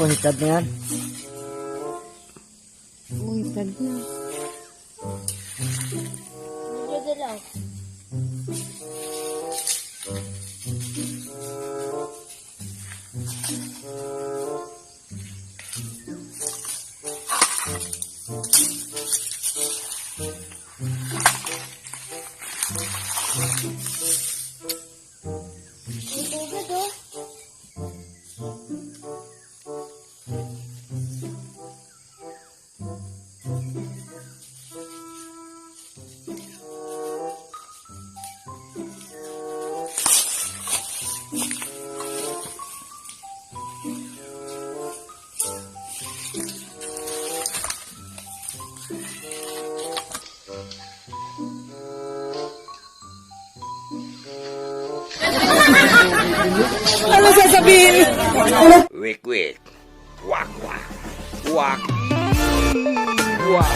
punitad na yan. Buntad na. Ano sasabihin? Wik wik. Wak wak. Wak. Wak.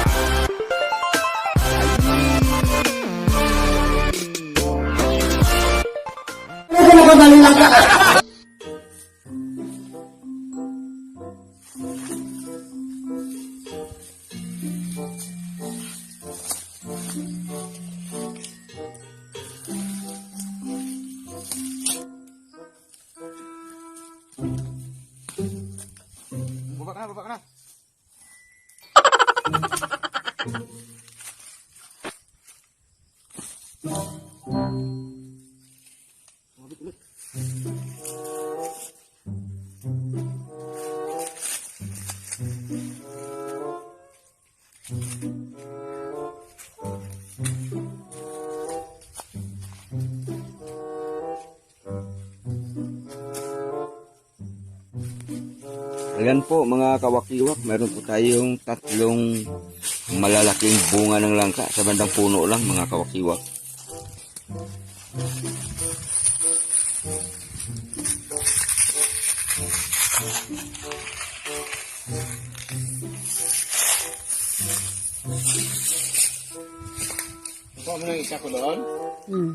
Baba ka na, baba ka na. Ayan po mga kawakiwak, meron po tayong tatlong malalaking bunga ng langka sa bandang puno lang mga kawakiwak. Ito mo nang isa ko doon? Hmm.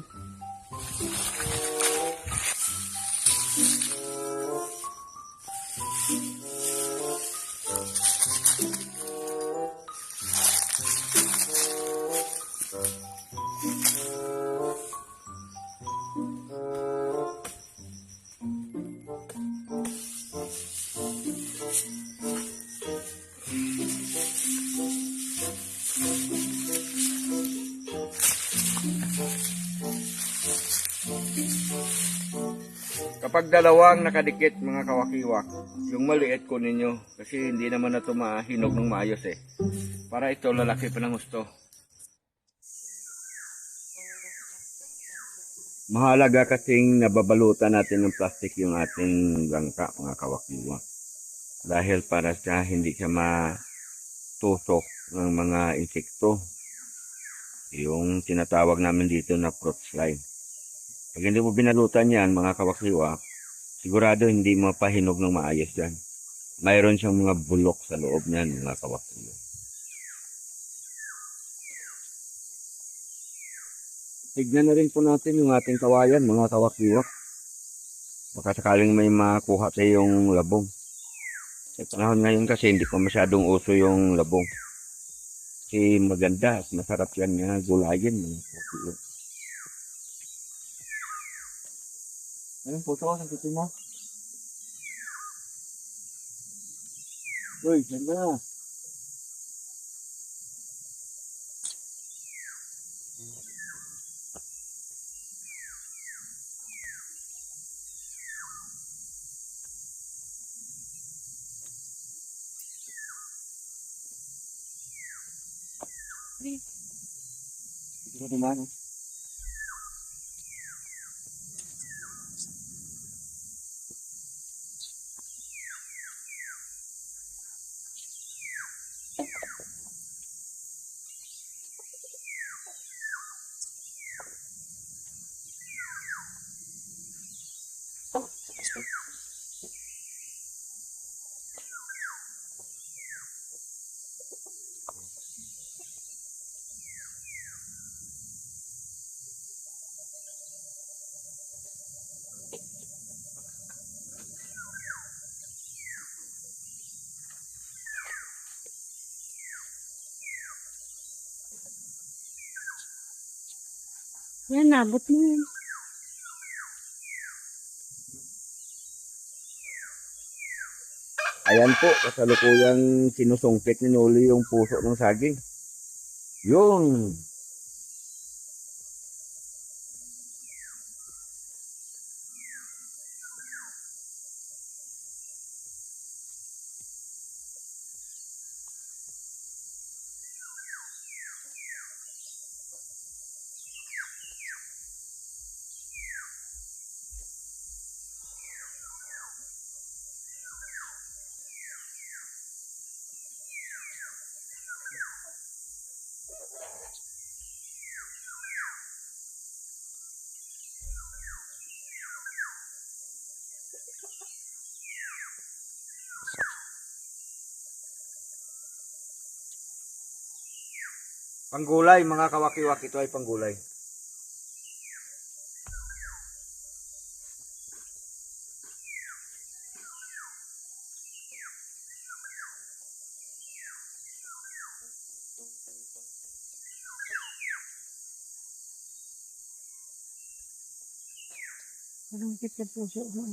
Kapag dalawang nakadikit mga kawakiwak, yung maliit ko ninyo kasi hindi naman na ito mahinog ng maayos eh. Para ito lalaki pa ng gusto. Mahalaga kasing nababalutan natin ng plastic yung ating langka mga kawakiwak. Dahil para sa hindi siya matusok ng mga insekto. Yung tinatawag namin dito na fruit slime. Pag hindi mo binalutan yan, mga kawakiwa, sigurado hindi mapahinog ng maayos yan. Mayroon siyang mga bulok sa loob niyan, mga kawakiwa. Tignan na rin po natin yung ating kawayan, mga kawakiwa. Baka sakaling may makuha sa yung labong. Sa panahon ngayon kasi hindi pa masyadong uso yung labong. Kasi maganda at masarap yan nga gulayin, mga kawakiwa. Ayun, puto ko, sakitin mo. Uy, saan ka? Ito naman. Yan, nabot mo yan. Ayan po, kasalukuyang sinusungkit ni Noli yung puso ng saging. Yun. Panggulay, mga kawakiwak, ito ay panggulay. Parang kita puso mo.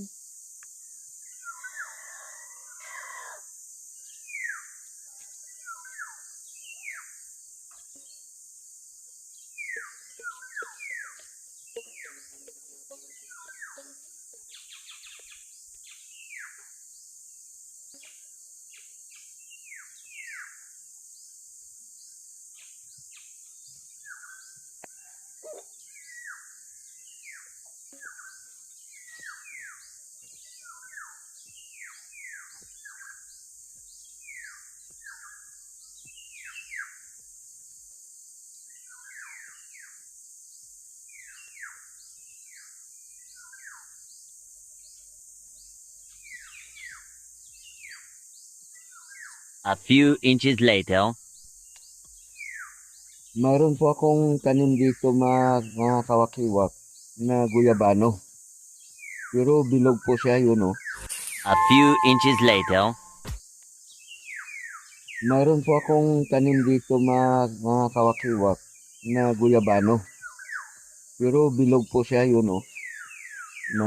A few inches later. Mayroon po akong tanim dito mga, mga kawakiwak na guyabano. Pero bilog po siya yun oh. A few inches later. Mayroon po akong tanim dito mga, mga kawakiwak na guyabano. Pero bilog po siya yun oh. Na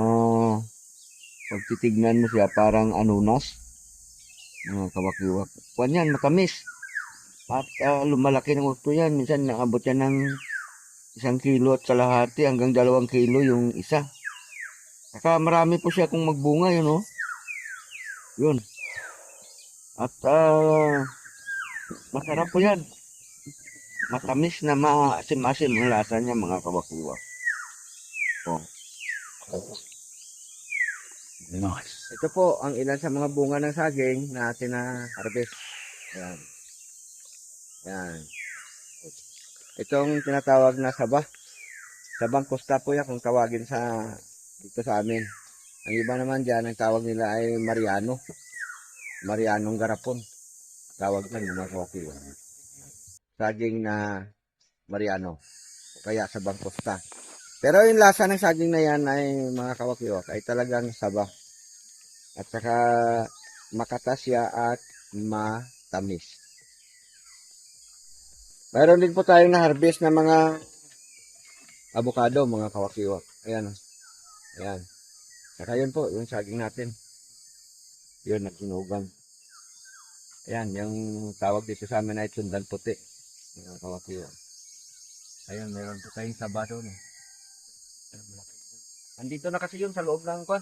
pag titignan mo siya parang anunas. Mga kawakiwak. Kuwan yan, matamis. At ah, lumalaki ng gusto yan. Minsan naabot yan ng isang kilo at kalahati hanggang dalawang kilo yung isa. Saka marami po siya kung magbunga yun oh. Yun. At ah, masarap po yan. Matamis na maasim-asim ang lasa niya mga kawakiwa. Oh. Nice. Ito po ang ilan sa mga bunga ng saging na atin na harvest. Yan. Yan. Itong tinatawag na saba. Sabang kusta po yan kung tawagin sa dito sa amin. Ang iba naman dyan, ang tawag nila ay Mariano. Marianong garapon. Tawag na mga kawakiwa. Saging na Mariano. Kaya sabang kusta. Pero yung lasa ng saging na yan ay mga kawakiwak ay talagang saba. At saka makatas at matamis. Mayroon din po tayong na-harvest na mga avocado, mga kawakiwak. Ayan. o. Ayan. Saka yun po, yung saging natin. Yun, nagsinugang. Ayan, yung tawag dito sa amin ay tundan puti. Mga kawakiwak. Ayan, meron po tayong saba doon. Ayan, malaki. Andito na kasi yun sa loob ng kwan.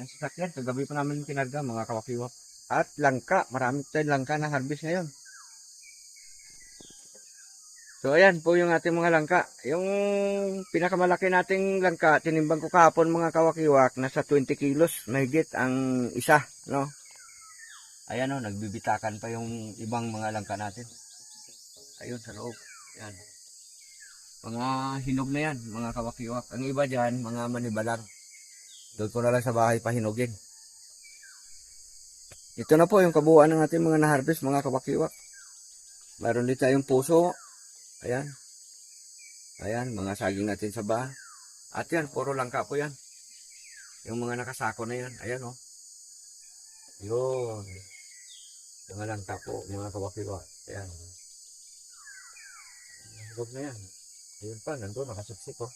Ang sasakyan, kagabi pa namin kinarga, mga kawakiwak. At langka, marami tayong langka na harvest ngayon. So ayan po yung ating mga langka. Yung pinakamalaki nating langka, tinimbang ko kahapon mga kawakiwak, nasa 20 kilos, mahigit ang isa, no? Ayan o, nagbibitakan pa yung ibang mga langka natin. Ayun, sa loob. Yan. Mga hinog na yan, mga kawakiwak. Ang iba dyan, mga manibalang. Doon ko na lang sa bahay pahinugin. Ito na po yung kabuuan ng ating mga na-harvest, mga kawakiwak. Mayroon din tayong puso. Ayan. Ayan, mga saging natin sa ba. At yan, puro langka po yan. Yung mga nakasako na yan. Ayan o. Oh. Yun. Mga langka po, mga kawakiwak. Ayan. Huwag na yan. Ayun pa, nandun, nakasuksik oh.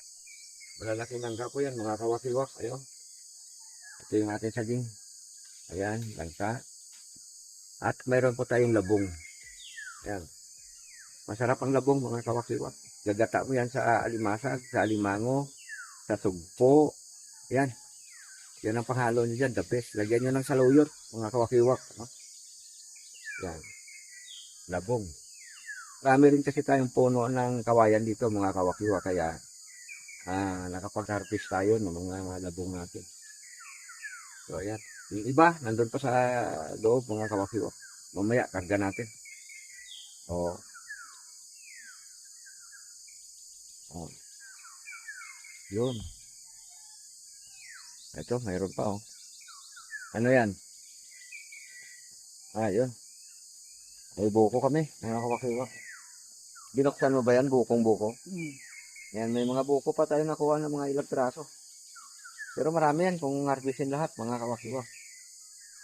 Malalaking langka po yan, mga kawakiwak. Ayun. Ito yung ating saging. Ayan, langka. At mayroon po tayong labong. Ayan. Masarap ang labong, mga kawakiwak. Gagata mo yan sa alimasag, sa alimango, sa sugpo. Ayan. Yan ang panghalo nyo dyan, the best. Lagyan nyo ng saluyot, mga kawakiwak. No? Yan. Labong. Marami rin kasi tayong puno ng kawayan dito, mga kawakiwa. Kaya, ah, nakapag-harvest tayo ng mga labong natin. So, ayan. Yung iba, nandun pa sa loob, mga kawakiwa. Mamaya, karga natin. O. O. Yun. Ito, mayroon pa, oh. Ano yan? Ah, yun. May buko kami, mga kawakiwa. Binuksan mo ba yan, bukong buko? Hmm. Yan, may mga buko pa tayo nakuha ng mga ilang piraso. Pero marami yan kung harvestin lahat, mga kawakiwa.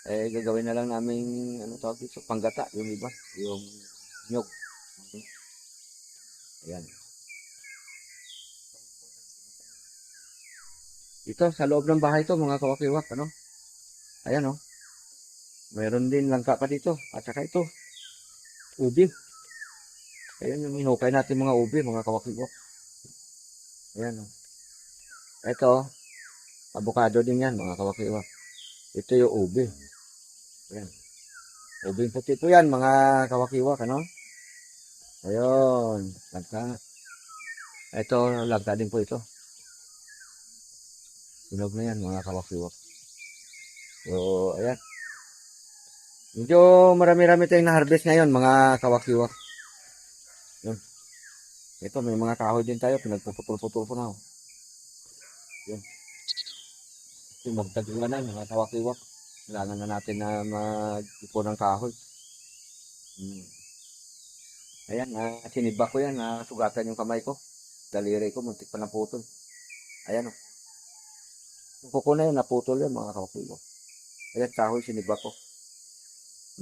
Eh, gagawin na lang namin, ano tawag dito, panggata, yung iba, yung nyog. Ayan. Ito, sa loob ng bahay to, mga kawakiwak, ano? Ayan, oh. Mayroon din langka pa dito. At saka ito, ubi. Ayan yung hinukay natin mga ubi, mga kawakiwak. Ayan, oh. Ito, avocado din yan, mga kawakiwak. Ito yung ubi. Ayan. Ubi puti ito yan, mga kawakiwak, ano? Ayun, langka. Ito, langka din po ito. Sunog na yan, mga kawakiwak. So, ayan. Medyo marami-rami tayong na-harvest ngayon, mga kawakiwak. Yun. Ito, may mga kahoy din tayo. Pinagpuputol-putol po na. oh. Yun. Ito, magtagulan na, mga kawakiwak. Kailangan na natin na mag-ipo ng kahoy. Hmm. Ayan, na siniba ko yan. Nasugatan yung kamay ko. Daliri ko, muntik pa na putol. Ayan, oh. Yung kuko na yun, naputol yan, mga kawakiwak. Ayan, kahoy, siniba ko.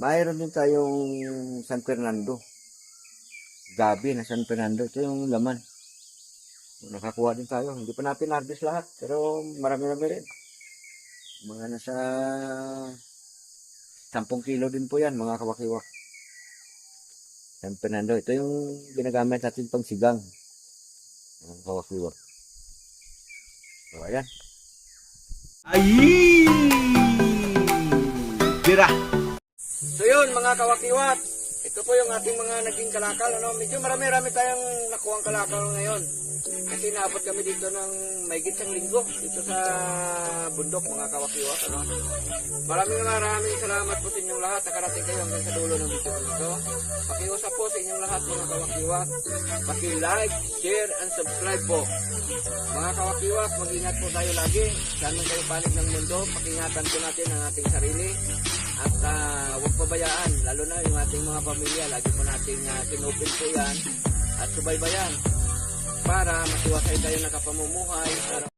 Mayroon din tayong San Fernando. Gabi na San Fernando. Ito yung laman. Nakakuha din tayo. Hindi pa natin harvest lahat. Pero marami-rami rin. Mga nasa 10 kilo din po yan, mga kawakiwak. San Fernando. Ito yung ginagamit natin pang sigang. Mga kawakiwak. So, ayan. Ay! Tira! So yun mga kawakiwat, ito po yung ating mga naging kalakal. Ano? Medyo marami-rami tayong nakuhang kalakal ngayon. Kasi naabot kami dito ng may isang linggo dito sa bundok mga kawakiwat. Ano? Maraming maraming salamat po sa inyong lahat. Nakarating kayo hanggang sa dulo ng video dito. Pakiusap po sa inyong lahat mga kawakiwat. Paki-like, share, and subscribe po. Mga kawakiwat, mag-ingat po tayo lagi. Saan man kayo panig ng mundo, pakingatan po natin ang ating sarili. At ah, huwag pabayaan, lalo na yung ating mga pamilya. Lagi po natin uh, tinupin po yan at subaybayan para matiwasay tayo nakapamumuhay. Para